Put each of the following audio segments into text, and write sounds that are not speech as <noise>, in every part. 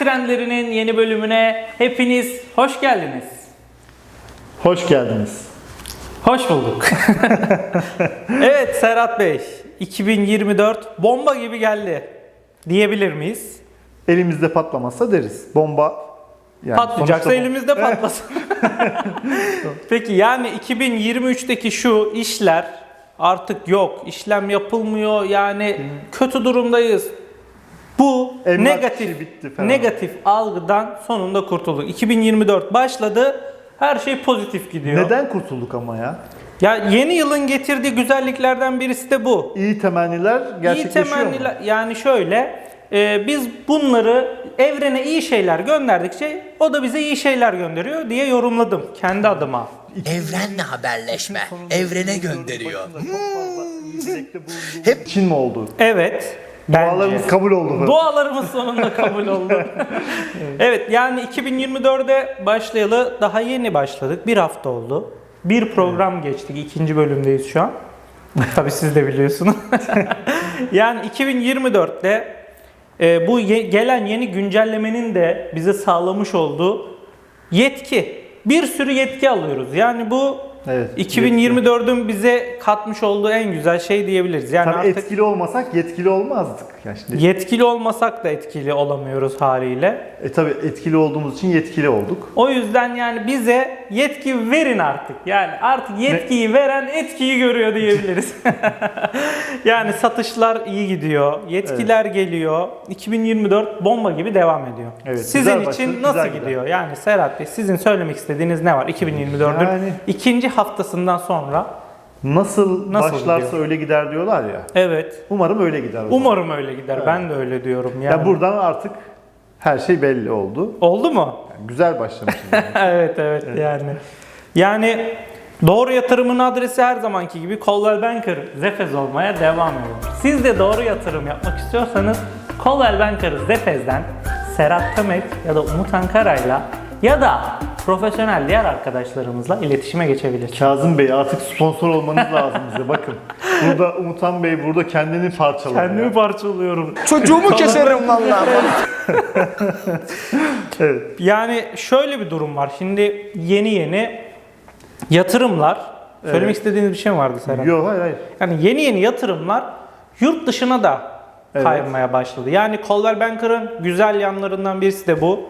Trendlerinin yeni bölümüne hepiniz hoş geldiniz. Hoş geldiniz. Hoş bulduk. <laughs> evet Serhat Bey, 2024 bomba gibi geldi diyebilir miyiz? Elimizde patlamazsa deriz. Bomba yani Patlayacaksa elimizde patlasın. <laughs> <laughs> Peki yani 2023'teki şu işler artık yok, işlem yapılmıyor yani kötü durumdayız. Bu Emlak negatif bitti falan. negatif algıdan sonunda kurtulduk. 2024 başladı. Her şey pozitif gidiyor. Neden kurtulduk ama ya? Ya yeni yılın getirdiği güzelliklerden birisi de bu. İyi temenniler İyi gerçekleşiyor mu? temenniler yani şöyle e, biz bunları evrene iyi şeyler gönderdikçe o da bize iyi şeyler gönderiyor diye yorumladım kendi adıma. Evrenle haberleşme, evrene gönderiyor. Hep Çin mi oldu? Evet. Dualarımız bence. kabul oldu. mu? Dualarımız sonunda kabul oldu. <laughs> evet yani 2024'e başlayalı daha yeni başladık. Bir hafta oldu. Bir program geçtik. ikinci bölümdeyiz şu an. Tabii siz de biliyorsunuz. <laughs> yani 2024'te e, bu ye- gelen yeni güncellemenin de bize sağlamış olduğu yetki. Bir sürü yetki alıyoruz. Yani bu Evet, 2024'ün bize katmış olduğu en güzel şey diyebiliriz. Yani Tabii artık etkili olmasak yetkili olmazdık. Yani şimdi, Yetkili olmasak da etkili olamıyoruz haliyle. e tabii etkili olduğumuz için yetkili olduk. O yüzden yani bize yetki verin artık. Yani artık yetkiyi veren etkiyi görüyor diyebiliriz. <laughs> yani satışlar iyi gidiyor, yetkiler geliyor. 2024 bomba gibi devam ediyor. Evet, sizin için başladık, nasıl gider. gidiyor? Yani Serhat Bey sizin söylemek istediğiniz ne var 2024'ün Yani- ikinci haftasından sonra? Nasıl, Nasıl başlarsa gidiyor? öyle gider diyorlar ya. Evet. Umarım öyle gider. Umarım öyle gider. Ben de öyle diyorum. Yani. Ya buradan artık her şey belli oldu. Oldu mu? Yani güzel başlamışız. yani. <laughs> evet, evet yani. Yani doğru yatırımın adresi her zamanki gibi Coldwell Banker Zefez olmaya devam ediyor. Siz de doğru yatırım yapmak istiyorsanız Coldwell Banker Zefez'den Serhat Tömek ya da Umut Ankara'yla ya da profesyonel diğer arkadaşlarımızla iletişime geçebilirsiniz. Kazım Bey artık sponsor olmanız lazım bize bakın. Burada Umutan Bey burada kendini parçaladı. Kendimi ya. parçalıyorum. Çocuğumu keserim vallahi. <laughs> Evet. Yani şöyle bir durum var. Şimdi yeni yeni yatırımlar Söylemek Evet. istediğiniz bir şey mi vardı Serhat? Yok hayır hayır. Yani yeni yeni yatırımlar yurt dışına da Evet. kaymaya başladı. Yani Coldwell Banker'ın güzel yanlarından birisi de bu.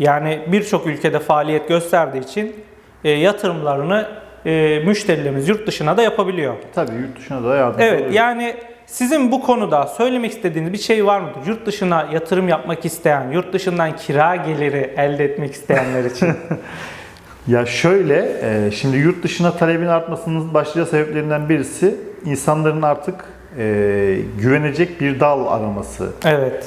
Yani birçok ülkede faaliyet gösterdiği için e, yatırımlarını e, müşterilerimiz yurt dışına da yapabiliyor. Tabii yurt dışına da yardımcı Evet oluyor. yani sizin bu konuda söylemek istediğiniz bir şey var mıdır? Yurt dışına yatırım yapmak isteyen, yurt dışından kira geliri elde etmek isteyenler için. <laughs> Ya şöyle, e, şimdi yurt dışına talebin artmasının başlıca sebeplerinden birisi insanların artık e, güvenecek bir dal araması. evet.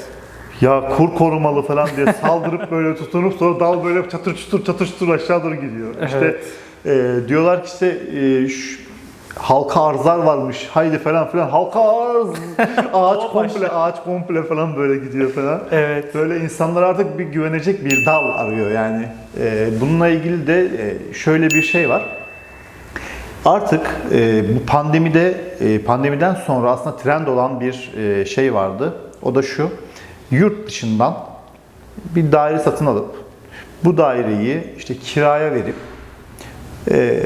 Ya kur korumalı falan diye saldırıp <laughs> böyle tutunup sonra dal böyle çatır çutur çatır çutur aşağı doğru gidiyor. İşte Evet. e, diyorlar ki işte e, şu- halka arzlar varmış haydi falan filan halka arz <laughs> ağaç komple ağaç komple falan böyle gidiyor falan. Evet. Böyle insanlar artık bir güvenecek bir dal arıyor yani. Ee, bununla ilgili de e, şöyle bir şey var. Artık e, bu pandemide e, pandemiden sonra aslında trend olan bir e, şey vardı. O da şu. Yurt dışından bir daire satın alıp bu daireyi işte kiraya verip e,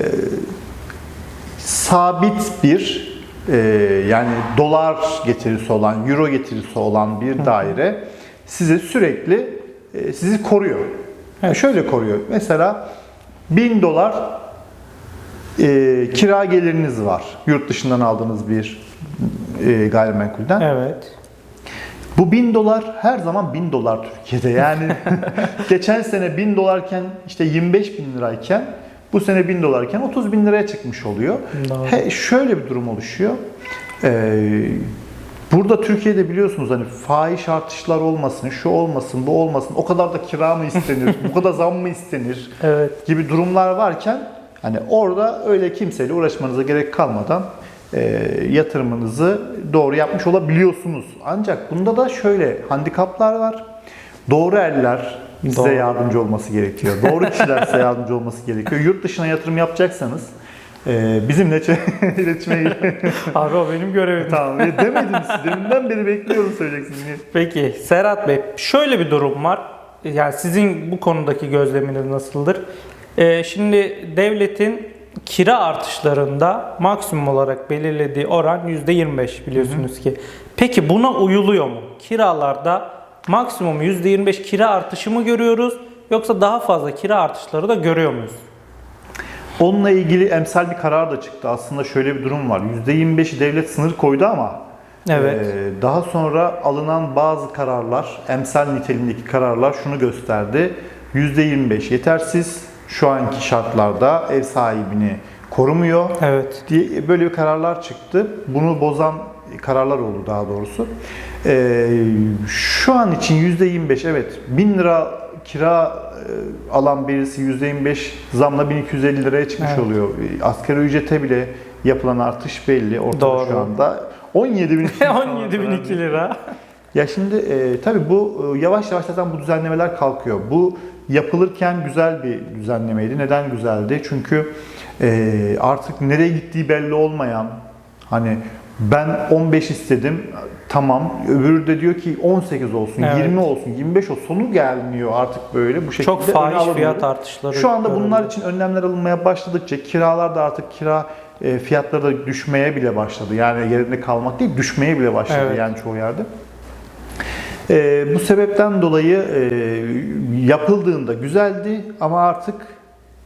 sabit bir e, yani dolar getirisi olan, euro getirisi olan bir daire size sürekli e, sizi koruyor. Şöyle koruyor. Mesela 1000 dolar e, kira geliriniz var. Yurt dışından aldığınız bir e, gayrimenkulden. Evet. Bu 1000 dolar her zaman 1000 dolar Türkiye'de. Yani <laughs> geçen sene 1000 dolarken işte 25 bin lirayken bu sene 1000 dolarken 30 bin liraya çıkmış oluyor. Doğru. He, şöyle bir durum oluşuyor. Ee, burada Türkiye'de biliyorsunuz hani fahiş artışlar olmasın, şu olmasın, bu olmasın, o kadar da kira mı istenir, <laughs> bu kadar zam mı istenir Evet. gibi durumlar varken hani orada öyle kimseyle uğraşmanıza gerek kalmadan e, yatırımınızı doğru yapmış olabiliyorsunuz. Ancak bunda da şöyle handikaplar var. Doğru eller size Doğru. yardımcı olması gerekiyor. Doğru kişiler size yardımcı olması gerekiyor. Yurt dışına yatırım yapacaksanız e, bizimle <laughs> iletişime <laughs> Abi o benim görevim. Tamam e, demedim. Deminden beri bekliyorum söyleyeceksiniz. Niye? Peki Serhat Bey şöyle bir durum var. Yani sizin bu konudaki gözleminiz nasıldır? Ee, şimdi devletin kira artışlarında maksimum olarak belirlediği oran %25 biliyorsunuz ki. Peki buna uyuluyor mu? Kiralarda maksimum %25 kira artışı mı görüyoruz yoksa daha fazla kira artışları da görüyor muyuz? Onunla ilgili emsal bir karar da çıktı. Aslında şöyle bir durum var. %25'i devlet sınır koydu ama Evet. e, daha sonra alınan bazı kararlar, emsal niteliğindeki kararlar şunu gösterdi. %25 yetersiz. Şu anki şartlarda ev sahibini korumuyor. Evet. diye böyle bir kararlar çıktı. Bunu bozan kararlar oldu daha doğrusu. Ee, şu an için %25 evet 1000 lira kira e, alan birisi %25 zamla 1250 liraya çıkmış Evet. oluyor. E, Asgari ücrete bile yapılan artış belli ortada Doğru. şu anda. 17 bin 17.002 <laughs> lira. Ya şimdi e, tabii bu e, yavaş yavaş zaten bu düzenlemeler kalkıyor. Bu yapılırken güzel bir düzenlemeydi. Neden güzeldi? Çünkü e, artık nereye gittiği belli olmayan hani ben 15 istedim tamam öbürü de diyor ki 18 olsun Evet. 20 olsun 25 olsun sonu gelmiyor artık böyle bu şekilde Çok fahiş fiyat artışları. Şu anda bunlar görülüyor. için önlemler alınmaya başladıkça kiralar da artık kira e, fiyatları da düşmeye bile başladı. Yani yerinde kalmak değil düşmeye bile başladı Evet. yani çoğu yerde. E, bu sebepten dolayı e, yapıldığında güzeldi ama artık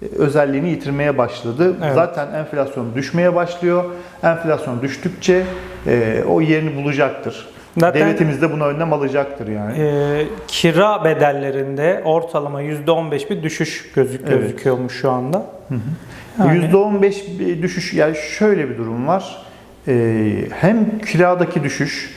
e, özelliğini yitirmeye başladı. Evet. Zaten enflasyon düşmeye başlıyor. Enflasyon düştükçe e, o yerini bulacaktır. Zaten- Devletimiz de buna önlem alacaktır yani. Ee, kira bedellerinde ortalama %15 bir düşüş gözük Evet. gözüküyormuş şu anda. Bu Yani- %15 bir düşüş yani şöyle bir durum var. Ee, hem kiradaki düşüş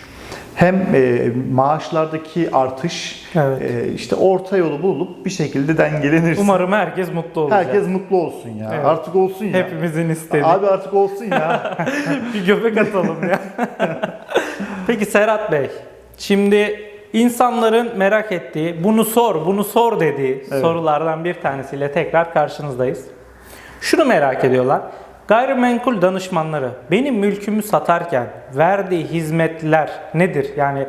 hem e, maaşlardaki artış Evet. e, işte orta yolu bulup bir şekilde dengelenirse Umarım herkes mutlu olacak. herkes mutlu olsun ya. Evet. Artık olsun ya. Hepimizin istediği. Abi artık olsun ya. <laughs> bir göbek atalım ya. <laughs> Peki Serhat Bey, şimdi insanların merak ettiği, bunu sor, bunu sor dediği Evet. sorulardan bir tanesiyle tekrar karşınızdayız. Şunu merak ediyorlar. Gayrimenkul danışmanları benim mülkümü satarken verdiği hizmetler nedir? Yani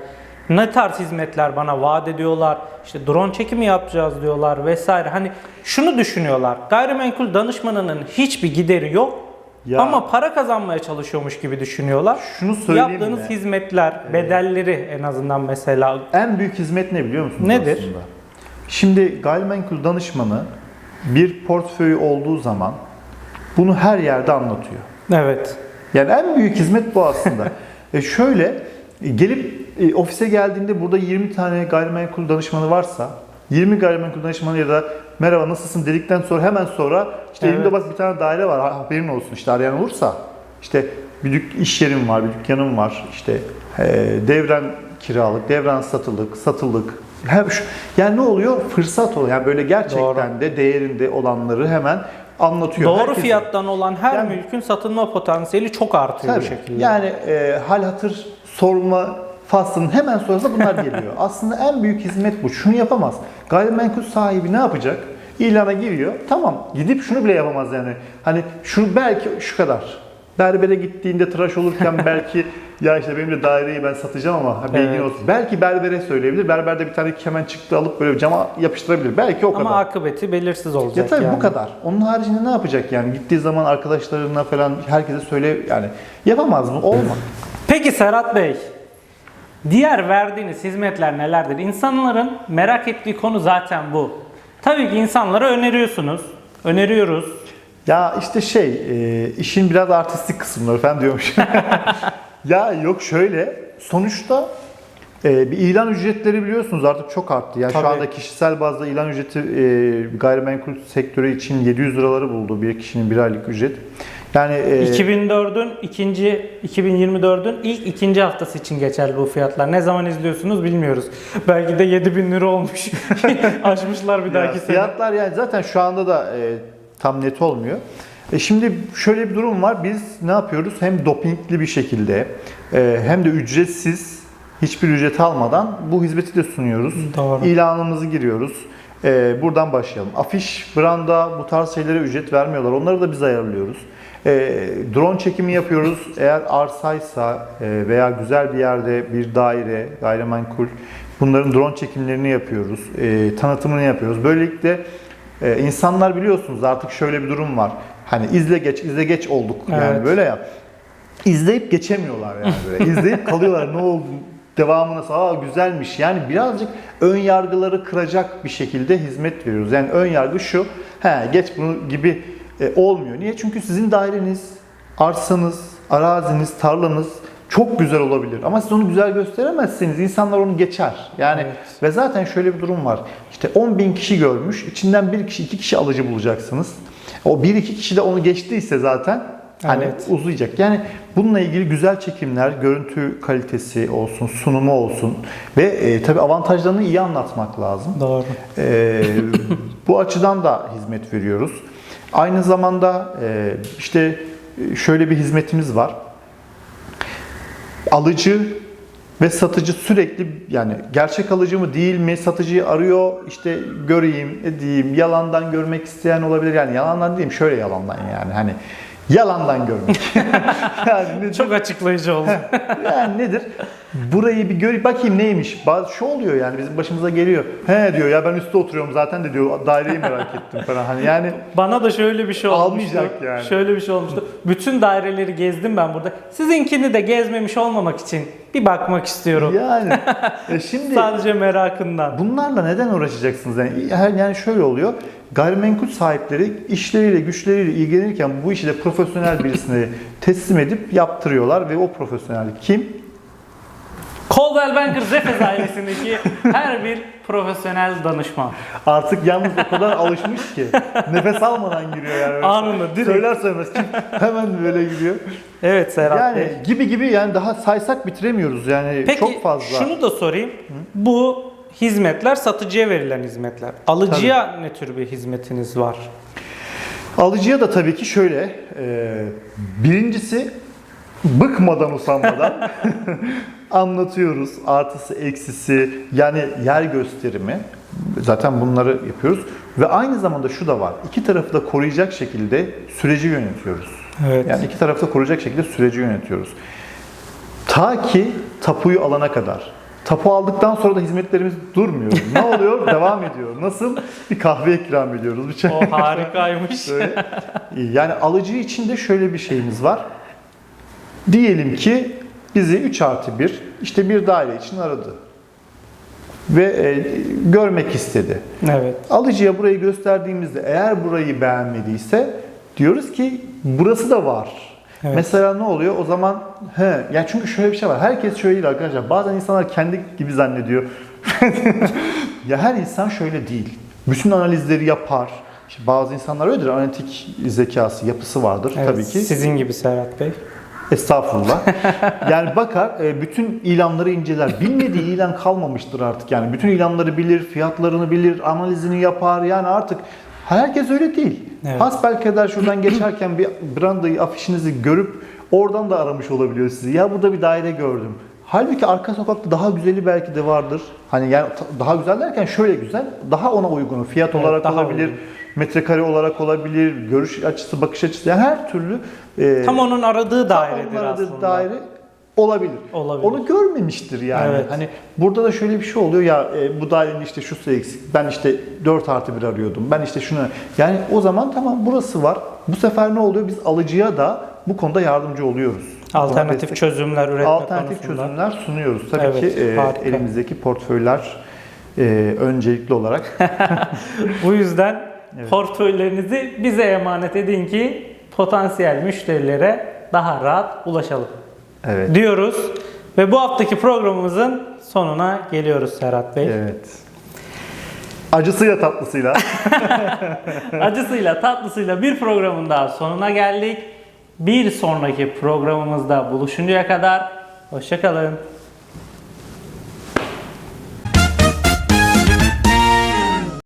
ne tarz hizmetler bana vaat ediyorlar? İşte drone çekimi yapacağız diyorlar vesaire. Hani şunu düşünüyorlar. Gayrimenkul danışmanının hiçbir gideri yok. Ya- Ama para kazanmaya çalışıyormuş gibi düşünüyorlar. Şunu söyleyeyim Yaptığınız mi? hizmetler, bedelleri en azından mesela en büyük hizmet ne biliyor musunuz Nedir? aslında? Şimdi gayrimenkul danışmanı bir portföyü olduğu zaman bunu her yerde anlatıyor. evet. Yani en büyük hizmet bu aslında. <laughs> e şöyle e, gelip e, ofise geldiğinde burada 20 tane gayrimenkul danışmanı varsa 20 gayrimenkul danışmanı ya da merhaba nasılsın dedikten sonra hemen sonra işte Evet. elimde bak bir tane daire var ha- haberin olsun işte arayan olursa işte bir dük- iş yerim var, bir dükkanım var işte e, devren kiralık, devren satılık, satılık. Hem şu, yani ne oluyor? Fırsat oluyor. Yani böyle gerçekten Doğru. de değerinde olanları hemen anlatıyor. Doğru Herkese. fiyattan olan her Yani- mülkün satılma potansiyeli çok artıyor bu Tabii. şekilde. Yani e, hal hatır sorma faslının hemen sonrasında bunlar geliyor. <laughs> Aslında en büyük hizmet bu. Şunu yapamaz. Gayrimenkul sahibi ne yapacak? İlana giriyor. Tamam. Gidip şunu bile yapamaz yani. Hani şu belki şu kadar. Berbere gittiğinde tıraş olurken <laughs> belki ya işte benim de daireyi ben satacağım ama ha, bilgin Evet. olsun. Belki berbere söyleyebilir. Berber de bir tane kemen çıktı alıp böyle cama yapıştırabilir. Belki o kadar. Ama akıbeti belirsiz olacak Ya tabii yani. bu kadar. Onun haricinde ne yapacak yani? Gittiği zaman arkadaşlarına falan herkese söyle yani yapamaz mı? Olmaz. Peki Serhat Bey, diğer verdiğiniz hizmetler nelerdir? İnsanların merak ettiği konu zaten bu. Tabii ki insanlara öneriyorsunuz, öneriyoruz. Ya işte şey, e, işin biraz artistik kısımları falan diyormuş. <laughs> ya yok şöyle, sonuçta e, bir ilan ücretleri biliyorsunuz artık çok arttı. Yani Tabii. şu anda kişisel bazda ilan ücreti e, gayrimenkul sektörü için 700 liraları buldu bir kişinin bir aylık ücret. Yani e, 2004'ün ikinci 2024'ün ilk ikinci haftası için geçerli bu fiyatlar. Ne zaman izliyorsunuz bilmiyoruz. Belki de 7000 lira olmuş. <laughs> Aşmışlar bir Ya dahaki sene. fiyatlar yani zaten şu anda da e, tam net olmuyor. E şimdi şöyle bir durum var. Biz ne yapıyoruz? Hem dopingli bir şekilde e, hem de ücretsiz hiçbir ücret almadan bu hizmeti de sunuyoruz. Doğru. İlanımızı giriyoruz. E, buradan başlayalım. Afiş, branda bu tarz şeylere ücret vermiyorlar. Onları da biz ayarlıyoruz. E, drone çekimi yapıyoruz. Eğer arsaysa e, veya güzel bir yerde bir daire, gayrimenkul bunların drone çekimlerini yapıyoruz. E, tanıtımını yapıyoruz. Böylelikle e, insanlar biliyorsunuz artık şöyle bir durum var. Hani izle geç, izle geç olduk. Yani Evet. böyle ya. İzleyip geçemiyorlar yani <laughs> böyle. İzleyip kalıyorlar. Ne oldu? Devamı nasıl? Aa güzelmiş. Yani birazcık ön yargıları kıracak bir şekilde hizmet veriyoruz. Yani ön yargı şu. He geç bunu gibi e, olmuyor. Niye? Çünkü sizin daireniz, arsanız, araziniz, tarlanız çok güzel olabilir. Ama siz onu güzel gösteremezseniz insanlar onu geçer. Yani Evet. ve zaten şöyle bir durum var. İşte 10 bin kişi görmüş. içinden bir kişi, iki kişi alıcı bulacaksınız. O bir iki kişi de onu geçtiyse zaten hani Evet. uzayacak. Yani bununla ilgili güzel çekimler, görüntü kalitesi olsun, sunumu olsun ve e, tabii avantajlarını iyi anlatmak lazım. Doğru. E, bu açıdan da hizmet veriyoruz. Aynı zamanda e, işte e, şöyle bir hizmetimiz var. Alıcı ve satıcı sürekli yani gerçek alıcı mı değil mi? Satıcıyı arıyor işte göreyim edeyim yalandan görmek isteyen olabilir. Yani yalandan diyeyim şöyle yalandan yani. Hani yalandan görmek <laughs> <laughs> yani nedir? Çok açıklayıcı oldu. yani nedir burayı bir gör bakayım neymiş bazı şu oluyor yani bizim başımıza geliyor he diyor ya ben üstte oturuyorum zaten de diyor daireyi merak ettim falan hani yani Bana da şöyle bir şey olmuştu. Almayacak yani. Şöyle bir şey olmuştu. Bütün daireleri gezdim ben burada. Sizinkini de gezmemiş olmamak için bir bakmak istiyorum. yani <laughs> e şimdi Sadece merakından. Bunlarla neden uğraşacaksınız? Yani, yani şöyle oluyor. Gayrimenkul sahipleri işleriyle, güçleriyle ilgilenirken bu işi de profesyonel birisine teslim edip yaptırıyorlar ve o profesyonel kim? Coldwell Banker Zefes ailesindeki her bir profesyonel danışman. Artık yalnız o kadar alışmış ki nefes almadan giriyor yani. Anında, direkt. Söyler söylemez kim hemen böyle giriyor. Evet Serhat Yani Bey. gibi gibi yani daha saysak bitiremiyoruz yani Peki çok fazla. şunu da sorayım. Bu hizmetler satıcıya verilen hizmetler. Alıcıya ne tür bir hizmetiniz var? Alıcıya da tabii ki şöyle, e, birincisi bıkmadan usanmadan <laughs> anlatıyoruz. Artısı, eksisi, yani yer gösterimi. Zaten bunları yapıyoruz. Ve aynı zamanda şu da var. İki tarafı da koruyacak şekilde süreci yönetiyoruz. Evet. Yani iki tarafı da koruyacak şekilde süreci yönetiyoruz. Ta ki tapuyu alana kadar. Tapu aldıktan sonra da hizmetlerimiz durmuyor. Ne oluyor? <laughs> Devam ediyor. Nasıl? Bir kahve ikram ediyoruz. Bir çay O harikaymış. Yani alıcı için de şöyle bir şeyimiz var. Diyelim ki bizi 3 artı 1 işte bir daire için aradı. Ve e, görmek istedi. evet. Alıcıya burayı gösterdiğimizde eğer burayı beğenmediyse diyoruz ki burası da var. Evet. Mesela ne oluyor? O zaman he ya çünkü şöyle bir şey var. Herkes şöyle değil arkadaşlar. Bazen insanlar kendi gibi zannediyor. <laughs> ya her insan şöyle değil. Bütün analizleri yapar. İşte bazı insanlar öyledir. Analitik zekası, yapısı vardır Evet, tabii ki. Sizin gibi Serhat Bey. Estağfurullah. yani bakar, e, bütün ilanları inceler. Bilmediği ilan kalmamıştır artık. Yani bütün ilanları bilir, fiyatlarını bilir, analizini yapar. Yani artık herkes öyle değil. Evet. Hasbelkader şuradan geçerken bir brandayı, afişinizi görüp oradan da aramış olabiliyor sizi. Ya burada bir daire gördüm. Halbuki arka sokakta daha güzeli belki de vardır. Hani yani daha güzel derken şöyle güzel, daha ona uygun. Fiyat Evet, olarak olabilir, uygun. Metrekare olarak olabilir, görüş açısı, bakış açısı. Yani her türlü e, Tam onun aradığı Tam dairedir onun aradığı aslında. daire olabilir. Olabilir. Onu görmemiştir yani. Evet. Hani burada da şöyle bir şey oluyor ya e, bu dairenin işte şusu eksik. Ben işte 4 artı 1 arıyordum. Ben işte şunu yani o zaman tamam burası var. Bu sefer ne oluyor? Biz alıcıya da bu konuda yardımcı oluyoruz. Alternatif destek- çözümler üretme alternatif konusunda. çözümler sunuyoruz. Tabii Evet, ki e, harika. elimizdeki portföyler e, öncelikli olarak <laughs> Bu yüzden portföylerinizi bize emanet edin ki potansiyel müşterilere daha rahat ulaşalım evet. diyoruz. Ve bu haftaki programımızın sonuna geliyoruz Serhat Bey. Evet. Acısıyla tatlısıyla. <laughs> Acısıyla tatlısıyla bir programın daha sonuna geldik. Bir sonraki programımızda buluşuncaya kadar hoşçakalın.